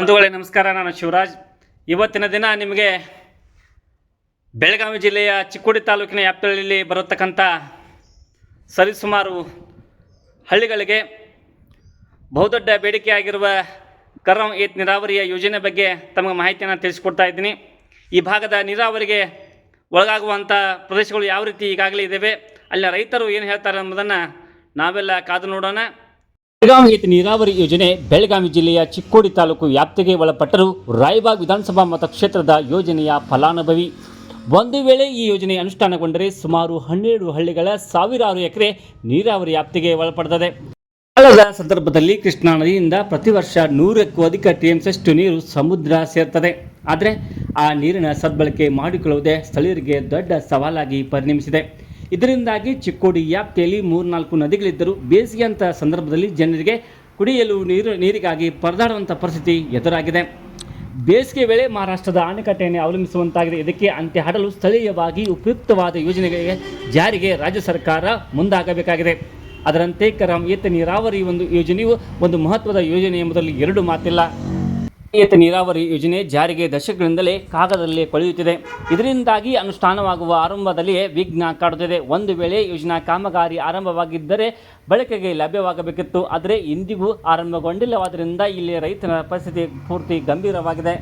ಬಂಧುಗಳೇ, ನಮಸ್ಕಾರ. ನಾನು ಶಿವರಾಜ್. ಇವತ್ತಿನ ದಿನ ನಿಮಗೆ ಬೆಳಗಾವಿ ಜಿಲ್ಲೆಯ ಚಿಕ್ಕೋಡಿ ತಾಲೂಕಿನ ವ್ಯಾಪ್ತಿಯಲ್ಲಿ ಬರತಕ್ಕಂಥ ಸರಿಸುಮಾರು ಹಳ್ಳಿಗಳಿಗೆ ಬಹುದೊಡ್ಡ ಬೇಡಿಕೆಯಾಗಿರುವ ಕರಂ ಏತ್ ನೀರಾವರಿಯ ಯೋಜನೆ ಬಗ್ಗೆ ತಮಗೆ ಮಾಹಿತಿಯನ್ನು ತಿಳಿಸ್ಕೊಡ್ತಾ ಇದ್ದೀನಿ. ಈ ಭಾಗದ ನೀರಾವರಿಗೆ ಒಳಗಾಗುವಂಥ ಪ್ರದೇಶಗಳು ಯಾವ ರೀತಿ ಈಗಾಗಲೇ ಇದ್ದಾವೆ ಅಲ್ಲಿನ ರೈತರು ಏನು ಹೇಳ್ತಾರೆ ಎಂಬುದನ್ನು ನಾವೆಲ್ಲ ಕಾದು ನೋಡೋಣ. ಬೆಳಗಾವಿ ನೀರಾವರಿ ಯೋಜನೆ ಬೆಳಗಾವಿ ಜಿಲ್ಲೆಯ ಚಿಕ್ಕೋಡಿ ತಾಲೂಕು ವ್ಯಾಪ್ತಿಗೆ ಒಳಪಟ್ಟರೂ ರಾಯಬಾಗ್ ವಿಧಾನಸಭಾ ಮತಕ್ಷೇತ್ರದ ಯೋಜನೆಯ ಫಲಾನುಭವಿ. ಒಂದು ವೇಳೆ ಈ ಯೋಜನೆ ಅನುಷ್ಠಾನಗೊಂಡರೆ ಸುಮಾರು ಹನ್ನೆರಡು ಹಳ್ಳಿಗಳ ಸಾವಿರಾರು ಎಕರೆ ನೀರಾವರಿ ವ್ಯಾಪ್ತಿಗೆ ಒಳಪಡುತ್ತದೆ ಕಾಲದ ಸಂದರ್ಭದಲ್ಲಿ ಕೃಷ್ಣಾ ನದಿಯಿಂದ ಪ್ರತಿ ವರ್ಷ ನೂರಕ್ಕೂ ಅಧಿಕ ಟಿಎಂಸಷ್ಟು ನೀರು ಸಮುದ್ರ ಸೇರ್ತದೆ. ಆದರೆ ಆ ನೀರಿನ ಸದ್ಬಳಕೆ ಮಾಡಿಕೊಳ್ಳುವುದೇ ಸ್ಥಳೀಯರಿಗೆ ದೊಡ್ಡ ಸವಾಲಾಗಿ ಪರಿಣಮಿಸಿದೆ. ಇದರಿಂದಾಗಿ ಚಿಕ್ಕೋಡಿ ವ್ಯಾಪ್ತಿಯಲ್ಲಿ ಮೂರ್ನಾಲ್ಕು ನದಿಗಳಿದ್ದರೂ ಬೇಸಿಗೆಯಂಥ ಸಂದರ್ಭದಲ್ಲಿ ಜನರಿಗೆ ಕುಡಿಯಲು ನೀರು ನೀರಿಗಾಗಿ ಪರದಾಡುವಂಥ ಪರಿಸ್ಥಿತಿ ಎದುರಾಗಿದೆ. ಬೇಸಿಗೆ ವೇಳೆ ಮಹಾರಾಷ್ಟ್ರದ ಅಣೆಕಟ್ಟೆಯನ್ನು ಅವಲಂಬಿಸುವಂತಾಗಿದೆ. ಇದಕ್ಕೆ ಅಂತ್ಯ ಹಾಡಲು ಸ್ಥಳೀಯವಾಗಿ ಉಪಯುಕ್ತವಾದ ಯೋಜನೆಗಳಿಗೆ ಜಾರಿಗೆ ರಾಜ್ಯ ಸರ್ಕಾರ ಮುಂದಾಗಬೇಕಾಗಿದೆ. ಅದರಂತೆ ಕರಾಮ್ ಏತ ನೀರಾವರಿ ಒಂದು ಯೋಜನೆಯು ಒಂದು ಮಹತ್ವದ ಯೋಜನೆ ಎಂಬುದರಲ್ಲಿ ಎರಡು ಮಾತಿಲ್ಲ. ಏತ ನೀರಾವರಿ ಯೋಜನೆ ಜಾರಿಗೆ ದಶಕಗಳಿಂದಲೇ ಕಾಗದದಲ್ಲಿ ಕೊಳೆಯುತ್ತಿದೆ ಇದರಿಂದಾಗಿ ಅನುಷ್ಠಾನವಾಗುವ ಆರಂಭದಲ್ಲಿಯೇ ವಿಘ್ನ ಕಾಡುತ್ತಿದೆ. ಒಂದು ವೇಳೆ ಯೋಜನಾ ಕಾಮಗಾರಿ ಆರಂಭವಾಗಿದ್ದರೆ ಬಳಕೆಗೆ ಲಭ್ಯವಾಗಬೇಕಿತ್ತು. ಆದರೆ ಇಂದಿಗೂ ಆರಂಭಗೊಂಡಿಲ್ಲವಾದ್ದರಿಂದ ಇಲ್ಲಿ ರೈತನ ಪರಿಸ್ಥಿತಿ ಪೂರ್ತಿ ಗಂಭೀರವಾಗಿದೆ.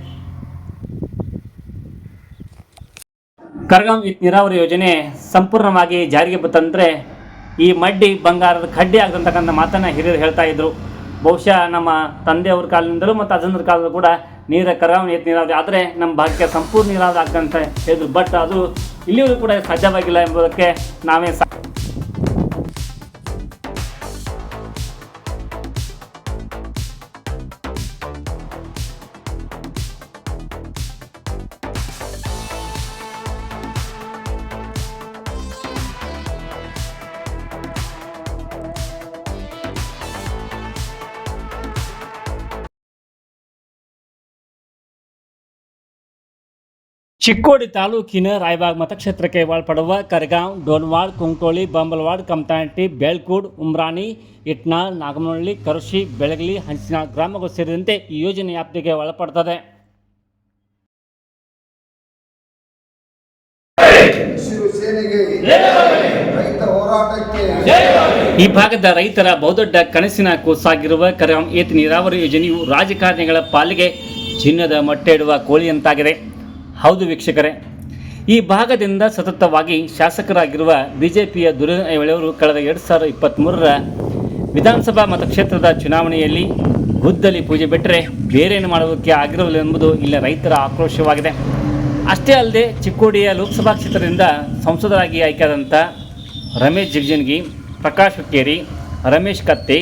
ಕರಗಾಂ ನೀರಾವರಿ ಯೋಜನೆ ಸಂಪೂರ್ಣವಾಗಿ ಜಾರಿಗೆ ಬಂತಂದರೆ ಈ ಮಡ್ಡಿ ಬಂಗಾರದ ಕಡ್ಡಿ ಆಗದಂತಕ್ಕಂಥ ಮಾತನ್ನು ಹಿರಿಯರು ಹೇಳ್ತಾ ಇದ್ರು. ಬಹುಶಃ ನಮ್ಮ ತಂದೆಯವ್ರ ಕಾಲದಿಂದಲೂ ಮತ್ತು ಅಜ್ಜಂದ್ರ ಕಾಲದಲ್ಲೂ ಕೂಡ ನೀರ ಕರಾವಣಿ ನೀರು ನೀರಾವರಿ. ಆದರೆ ನಮ್ಮ ಭಾಗ್ಯ ಸಂಪೂರ್ಣ ನೀರಾವರಿ ಆಗ್ತಂತ ಹೇಳಿದ್ರು. ಬಟ್ ಅದು ಇಲ್ಲಿಯೂ ಕೂಡ ಸಾಧ್ಯವಾಗಿಲ್ಲ ಎಂಬುದಕ್ಕೆ ನಾವೇ ಚಿಕ್ಕೋಡಿ ತಾಲೂಕಿನ ರಾಯಬಾಗ್ ಮತಕ್ಷೇತ್ರಕ್ಕೆ ಒಳಪಡುವ ಕರಗಾಂವ್ ಡೋನ್ವಾಡ್ ಕುಂಕೋಳಿ ಬಂಬಲ್ವಾಡ್ ಕಮತಾಂಟಿ ಬೇಳ್ಕೂಡ್ ಉಮ್ರಾಣಿ ಇಟ್ನಾಳ್ ನಾಗಮನಹಳ್ಳಿ ಕರುಶಿ ಬೆಳಗಲಿ ಹಂಚಿನ ಗ್ರಾಮಗಳು ಸೇರಿದಂತೆ ಈ ಯೋಜನೆ ವ್ಯಾಪ್ತಿಗೆ ಒಳಪಡ್ತದೆ. ಈ ಭಾಗದ ರೈತರ ಬಹುದೊಡ್ಡ ಕನಸಿನ ಕೂಸಾಗಿರುವ ಕರಾಂ ಏತ ನೀರಾವರಿ ಯೋಜನೆಯು ರಾಜಕಾರಣಿಗಳ ಪಾಲಿಗೆ ಚಿನ್ನದ ಮೊಟ್ಟೆ ಇಡುವ ಕೋಳಿಯಂತಾಗಿದೆ ಹೌದು ವೀಕ್ಷಕರೇ. ಈ ಭಾಗದಿಂದ ಸತತವಾಗಿ ಶಾಸಕರಾಗಿರುವ ಬಿಜೆಪಿಯ ದುರ್ಯೋಧನವರು ಕಳೆದ ಎರಡು ಸಾವಿರದ ಇಪ್ಪತ್ತ್ಮೂರರ ವಿಧಾನಸಭಾ ಮತಕ್ಷೇತ್ರದ ಚುನಾವಣೆಯಲ್ಲಿ ಗುದ್ದಲಿ ಪೂಜೆ ಬಿಟ್ಟರೆ ಬೇರೇನು ಮಾಡೋದಕ್ಕೆ ಆಗಿರಲಿಲ್ಲ ಎಂಬುದು ಇಲ್ಲಿ ರೈತರ ಆಕ್ರೋಶವಾಗಿದೆ. ಅಷ್ಟೇ ಅಲ್ಲದೆ ಚಿಕ್ಕೋಡಿಯ ಲೋಕಸಭಾ ಕ್ಷೇತ್ರದಿಂದ ಸಂಸದರಾಗಿ ಆಯ್ಕೆಯಾದಂಥ ರಮೇಶ್ ಜಿಗ್ಜಿನ್ಗಿ, ಪ್ರಕಾಶ್ ಹುಕ್ಕೇರಿ, ರಮೇಶ್ ಕತ್ತಿ,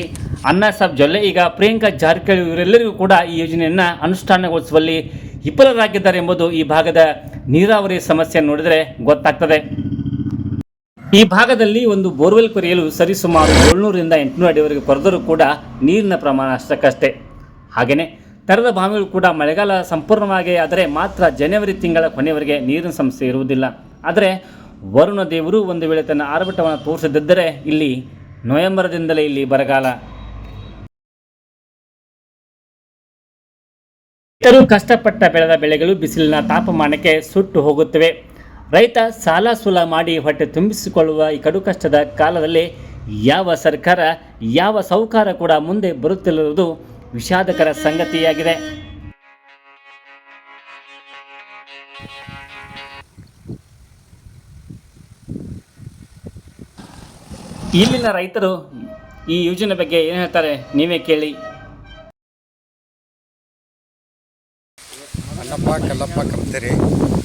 ಅಣ್ಣಾ ಸಾಬ್ ಜೊಲ್ಲೆ, ಈಗ ಪ್ರಿಯಾಂಕಾ ಜಾರಕಿಹೊಳಿ ಇವರೆಲ್ಲರಿಗೂ ಕೂಡ ಈ ಯೋಜನೆಯನ್ನು ಅನುಷ್ಠಾನಗೊಳಿಸುವಲ್ಲಿ ವಿಫಲರಾಗಿದ್ದಾರೆ ಎಂಬುದು ಈ ಭಾಗದ ನೀರಾವರಿ ಸಮಸ್ಯೆ ನೋಡಿದರೆ ಗೊತ್ತಾಗ್ತದೆ. ಈ ಭಾಗದಲ್ಲಿ ಒಂದು ಬೋರ್ವೆಲ್ ಕೊರೆಯಲು ಸರಿಸುಮಾರು ಏಳ್ನೂರಿಂದ ಎಂಟುನೂರು ಅಡಿವರೆಗೆ ಕೊರೆದರೂ ಕೂಡ ನೀರಿನ ಪ್ರಮಾಣ ಅಷ್ಟಕ್ಕಷ್ಟೇ. ಹಾಗೆಯೇ ತೆರೆದ ಬಾವಿಗಳು ಕೂಡ ಮಳೆಗಾಲ ಸಂಪೂರ್ಣವಾಗಿ ಆದರೆ ಮಾತ್ರ ಜನವರಿ ತಿಂಗಳ ಕೊನೆಯವರೆಗೆ ನೀರಿನ ಸಮಸ್ಯೆ ಇರುವುದಿಲ್ಲ. ಆದರೆ, ವರುಣ ದೇವರು ಒಂದು ವೇಳೆ ತನ್ನ ಆರ್ಭಟವನ್ನು ತೋರಿಸದಿದ್ದರೆ ಇಲ್ಲಿ ನವೆಂಬರ್ದಿಂದಲೇ ಇಲ್ಲಿ ಬರಗಾಲ. ರೈತರು ಕಷ್ಟಪಟ್ಟ ಬೆಳೆದ ಬೆಳೆಗಳು ಬಿಸಿಲಿನ ತಾಪಮಾನಕ್ಕೆ ಸುಟ್ಟು ಹೋಗುತ್ತವೆ. ರೈತ ಸಾಲ ಸೂಲ ಮಾಡಿ ಹೊಟ್ಟೆ ತುಂಬಿಸಿಕೊಳ್ಳುವ ಈ ಕಡು ಕಷ್ಟದ ಕಾಲದಲ್ಲಿ ಯಾವ ಸರ್ಕಾರ, ಯಾವ ಸೌಕಾರ ಕೂಡ ಮುಂದೆ ಬರುತ್ತಿರುವುದು ವಿಷಾದಕರ ಸಂಗತಿಯಾಗಿದೆ. ಇಲ್ಲಿನ ರೈತರು ಈ ಯೋಜನೆ ಬಗ್ಗೆ ಏನು ಹೇಳ್ತಾರೆ? ನೀವೇ ಕೇಳಿ. ಕಲ್ಲಪ್ಪ ಕಮ್ತೇರಿ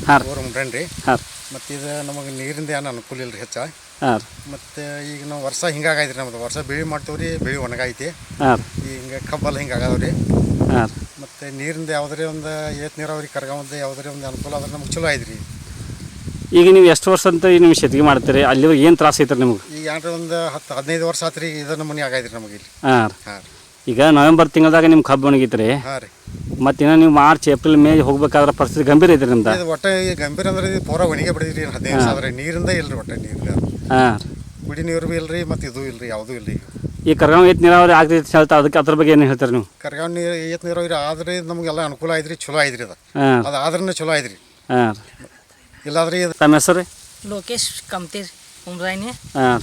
ಹಾಂ ಊರು ಮುಡ್ರಿ ಹಾಂ ಮತ್ತು ಇದು ನಮಗೆ ನೀರಿಂದ ಏನು ಅನುಕೂಲ ಇಲ್ಲ ರೀ ಹೆಚ್ಚ. ಹಾಂ ಮತ್ತು ಈಗ ನಾವು ವರ್ಷ ಹಿಂಗಾಗೈತೆ ರೀ ನಮ್ದು. ವರ್ಷ ಬೆಳೆ ಮಾಡ್ತೀವಿ ರೀ ಬೆಳೆ ಒಣಗೈತಿ ಹಾಂ ಹಿಂಗೆ ಕಬ್ಬಲ್ಲ ಹಿಂಗೆ ಆಗದ ರೀ. ಹಾಂ ಮತ್ತು ನೀರಿಂದ ಯಾವುದೇ ಒಂದು ಏತ್ ನೀರಾವರಿ ಕರ್ಗಾವಂದು ಯಾವುದೇ ಒಂದು ಅನುಕೂಲ ಆದ್ರೆ ನಮ್ಗೆ ಚಲೋ ಐತ್ರಿ ಈಗ ನೀವು ಎಷ್ಟು ವರ್ಷ ಅಂತ ನೀವು ಶೆತಿಗೆ ಮಾಡ್ತೀರಿ? ಅಲ್ಲಿ ಏನು ತ್ರಾಸ ಐತ್ರಿ ನಿಮ್ಗೆ? ಈಗ ಏನಾರ ಒಂದು ಹತ್ತು ಹದಿನೈದು ವರ್ಷ ಆತ್ರಿ ಇದನ್ನು ಮನೆ ಆಗೈತ್ರಿ ನಮಗೆ ಇಲ್ಲಿ. ಹಾಂ ಹಾಂ ಈಗ ನವೆಂಬರ್ ತಿಂಗಳದಾಗ ನಿಮ್ಮ ಕಬ್ಬು ಒಣಗಿತ್ರಿ. ಹಾಂ ರೀ. ಮತ್ತು ಇನ್ನು ನೀವು ಮಾರ್ಚ್ ಏಪ್ರಿಲ್ ಮೇ ಹೋಗ್ಬೇಕಾದ್ರೆ ಪರಿಸ್ಥಿತಿ ಗಂಭೀರ ಐತ್ರಿ ನಿಮ್ದು? ಇದು ಒಟ್ಟು ಈ ಗಂಭೀರ ಅಂದ್ರೆ ಇದು ಪೂರ ಒಣಗೆ ಬಿಡಿದ್ರಿ ಹದಿನೈದು ಸಾವಿರ. ನೀರಿಂದ ಇಲ್ರಿ ಒಟ್ಟೆ ಒಟ್ಟು ನೀರು. ಹಾಂ. ಕುಡಿ ನೀರು ಭೀ ಇಲ್ರಿ ಮತ್ತೆ ಇದು ಇಲ್ರಿ ಯಾವುದೂ ಇಲ್ಲ ರೀ ಈ ಕರ್ಗಾವ್ ಏತ್ ನೀರಾವರಿ ಆಗ್ತೈತೆ ಹೇಳ್ತಾ ಅದಕ್ಕೆ ಅದ್ರ ಬಗ್ಗೆ ಏನು ಹೇಳ್ತಾರೆ ನೀವು? ಕರ್ಗಾವ್ ನೀರು ಏತ್ ನೀರಾವರಿ ಆದ್ರೆ ನಮಗೆಲ್ಲ ಅನುಕೂಲ ಐತ್ರಿ ಚಲೋ ಐತ್ರಿ ಅದು ಹಾಂ. ಅದು ಆದ್ರೂ ಚಲೋ ಐತ್ರಿ. ಹಾಂ. ಇಲ್ಲಾದ್ರೆ ಇದು ತಮ್ಮ ಹೆಸರು ಲೋಕೇಶ್ ಕಮ್ತೀರ್ ಉಮ್ರಾಯ್ನಿ ಹಾಂ.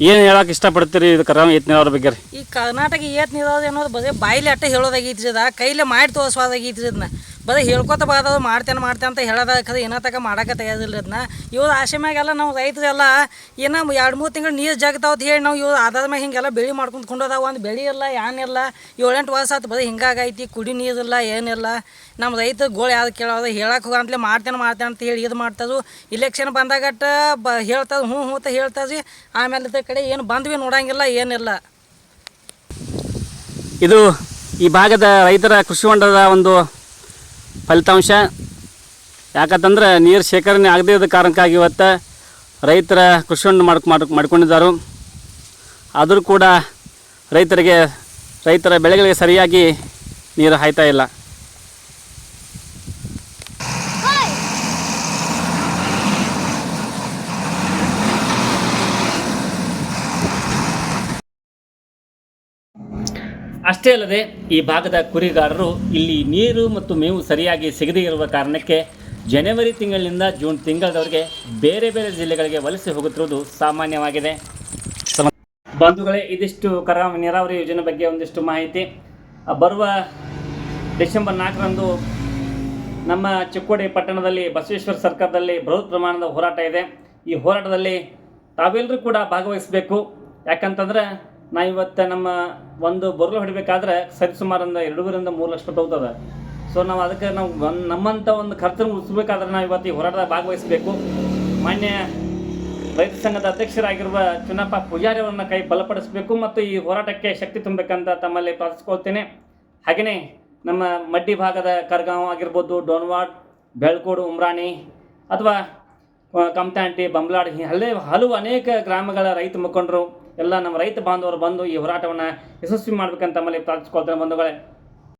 ಏನು ಹೇಳಕ್ಕೆ ಇಷ್ಟಪಡ್ತೀರಿ ಇದು ಕರ್ಗಾಂವ್ ಏತ್ ಬಗ್ಗೆ ಈ ಕರ್ನಾಟಕ ಏತ್ ನೀರಾವರಿ ಅನ್ನೋದು ಬರೀ ಬಾಯಿಲೆ ಅಟ್ಟ ಹೇಳೋದಾಗೈತ್ರಿ ಅದ, ಕೈಲೇ ಮಾಡಿ ತೋರಿಸೋದಾಗೈತ್ರಿ ಅದನ್ನ ಬರೀ ಹೇಳ್ಕೊತ ಬಾದದು ಮಾಡ್ತೇನೆ ಮಾಡ್ತೇನೆ ಅಂತ ಹೇಳೋದ ಖರೆ ಏನೋ ತಕ ಮಾಡಕ್ಕೆ ತಯಾರಿಲ್ಲ ಅದನ್ನ ಇವ್ರ ಆಶೆ ಮ್ಯಾಗೆಲ್ಲ ನಾವು ರೈತರೆಲ್ಲ ಏನೋ ಎರಡು ಮೂರು ತಿಂಗಳು ನೀರು ಅಂತ ಹೇಳಿ ನಾವು ಇವ್ರು ಆಧಾರ ಮ್ಯಾಗ ಹಿಂಗೆಲ್ಲ ಬೆಳೆ ಮಾಡ್ಕೊಂಡು ಕೊಂಡೋದಾವ. ಒಂದು ಬೆಳೆ ಇಲ್ಲ ಏನಿಲ್ಲ ಏಳೆಂಟು ವರ್ಷ ಆಯ್ತು ಬರೀ ಹಿಂಗಾಗೈತಿ, ಕುಡಿ ನೀರಿಲ್ಲ ಏನಿಲ್ಲ ನಮ್ಮ ರೈತ ಗೋಳು ಯಾವ್ದು ಕೇಳೋದು ಹೇಳಕ್ಕೆ ಹೋಗಂತಲೇ ಮಾಡ್ತೇನೆ ಮಾಡ್ತೇನೆ ಅಂತ ಹೇಳಿ ಇದು ಮಾಡ್ತಾರೆ ಇಲೆಕ್ಷನ್ ಬಂದಾಗಟ್ಟ ಬ ಹೇಳ್ತಾರೆ ಹ್ಞೂ ಹ್ಞೂ ಅಂತ ಹೇಳ್ತಾರೆ ಆಮೇಲೆ ಕಡೆ ಏನು ಬಂದ್ವಿ ನೋಡಂಗಿಲ್ಲ ಏನಿಲ್ಲ ಇದು ಈ ಭಾಗದ ರೈತರ ಕೃಷಿ ಹೊಂಡದ ಒಂದು ಫಲಿತಾಂಶ? ಯಾಕಂತಂದ್ರೆ ನೀರು ಶೇಖರಣೆ ಆಗದೇ ಇದ್ದ ಕಾರಣಕ್ಕಾಗಿ ಇವತ್ತು ರೈತರ ಕೃಷಿ ಹೊಂಡ ಮಾಡ್ಕೊ ಮಾಡ್ ಮಾಡ್ಕೊಂಡಿದ್ದಾರೆ. ಆದರೂ ಕೂಡ ರೈತರಿಗೆ, ರೈತರ ಬೆಳೆಗಳಿಗೆ ಸರಿಯಾಗಿ ನೀರು ಹಾಯ್ತಾ ಇಲ್ಲ. ಅಷ್ಟೇ ಅಲ್ಲದೆ ಈ ಭಾಗದ ಕುರಿಗಾರರು ಇಲ್ಲಿ ನೀರು ಮತ್ತು ಮೇವು ಸರಿಯಾಗಿ ಸಿಗದೇ ಇರುವ ಕಾರಣಕ್ಕೆ ಜನವರಿ ತಿಂಗಳಿನಿಂದ ಜೂನ್ ತಿಂಗಳವರೆಗೆ ಬೇರೆ ಬೇರೆ ಜಿಲ್ಲೆಗಳಿಗೆ ವಲಸೆ ಹೋಗುತ್ತಿರುವುದು ಸಾಮಾನ್ಯವಾಗಿದೆ. ಸಮ- ಬಂಧುಗಳೇ, ಇದಿಷ್ಟು ಕರ ನೀರಾವರಿ ಯೋಜನೆ ಬಗ್ಗೆ ಒಂದಿಷ್ಟು ಮಾಹಿತಿ. ಬರುವ ಡಿಸೆಂಬರ್ ನಾಲ್ಕರಂದು ನಮ್ಮ ಚಿಕ್ಕೋಡಿ ಪಟ್ಟಣದಲ್ಲಿ ಬಸವೇಶ್ವರ ಸರ್ಕಾರದಲ್ಲಿ ಬೃಹತ್ ಪ್ರಮಾಣದ ಹೋರಾಟ ಇದೆ. ಈ ಹೋರಾಟದಲ್ಲಿ ತಾವೆಲ್ಲರೂ ಕೂಡ ಭಾಗವಹಿಸಬೇಕು. ಯಾಕಂತಂದ್ರೆ ನಾ ಇವತ್ತು ನಮ್ಮ ಒಂದು ಬೊರ್ಲು ಹೊಡಿಬೇಕಾದ್ರೆ ಸರಿಸುಮಾರು ಒಂದು ಎರಡೂವರಿಂದ ಮೂರು ಲಕ್ಷ ರೂಪಾಯಿ ಹೋಗ್ತದೆ. ಸೊ ನಾವು ಅದಕ್ಕೆ ನಾವು ಒಂದು ನಮ್ಮಂಥ ಒಂದು ಖರ್ಚನ್ನು ಉಳಿಸ್ಬೇಕಾದ್ರೆ ನಾವು ಇವತ್ತು ಈ ಹೋರಾಟದಾಗ ಭಾಗವಹಿಸಬೇಕು. ಮಾನ್ಯ ರೈತ ಸಂಘದ ಅಧ್ಯಕ್ಷರಾಗಿರುವ ಚುನಪ್ಪ ಪೂಜಾರಿ ಅವರನ್ನ ಕೈ ಬಲಪಡಿಸಬೇಕು ಮತ್ತು ಈ ಹೋರಾಟಕ್ಕೆ ಶಕ್ತಿ ತುಂಬಬೇಕಂತ ತಮ್ಮಲ್ಲಿ ಪ್ರಾರ್ಥಿಸ್ಕೊಳ್ತೇನೆ. ಹಾಗೆಯೇ ನಮ್ಮ ಮಡ್ಡಿ ಭಾಗದ ಕರ್ಗಾಂವ್ ಆಗಿರ್ಬೋದು, ಡೋನ್ವಾಡ್, ಬೆಳ್ಕೋಡು, ಉಮ್ರಾಣಿ ಅಥವಾ ಕಮತಾಂಟಿ, ಬಂಬ್ಲಾಡ್ ಹಲೇ ಹಲವು ಅನೇಕ ಗ್ರಾಮಗಳ ರೈತ ಮುಖಂಡರು ಎಲ್ಲ ನಮ್ಮ ರೈತ ಬಾಂಧವರು ಬಂದು ಈ ಹೋರಾಟವನ್ನು ಯಶಸ್ವಿ ಮಾಡಬೇಕಂತ ತಮ್ಮಲ್ಲಿ ಪ್ರಾರ್ಥಿಸ್ಕೊಳ್ತಾರೆ ಬಂಧುಗಳೇ.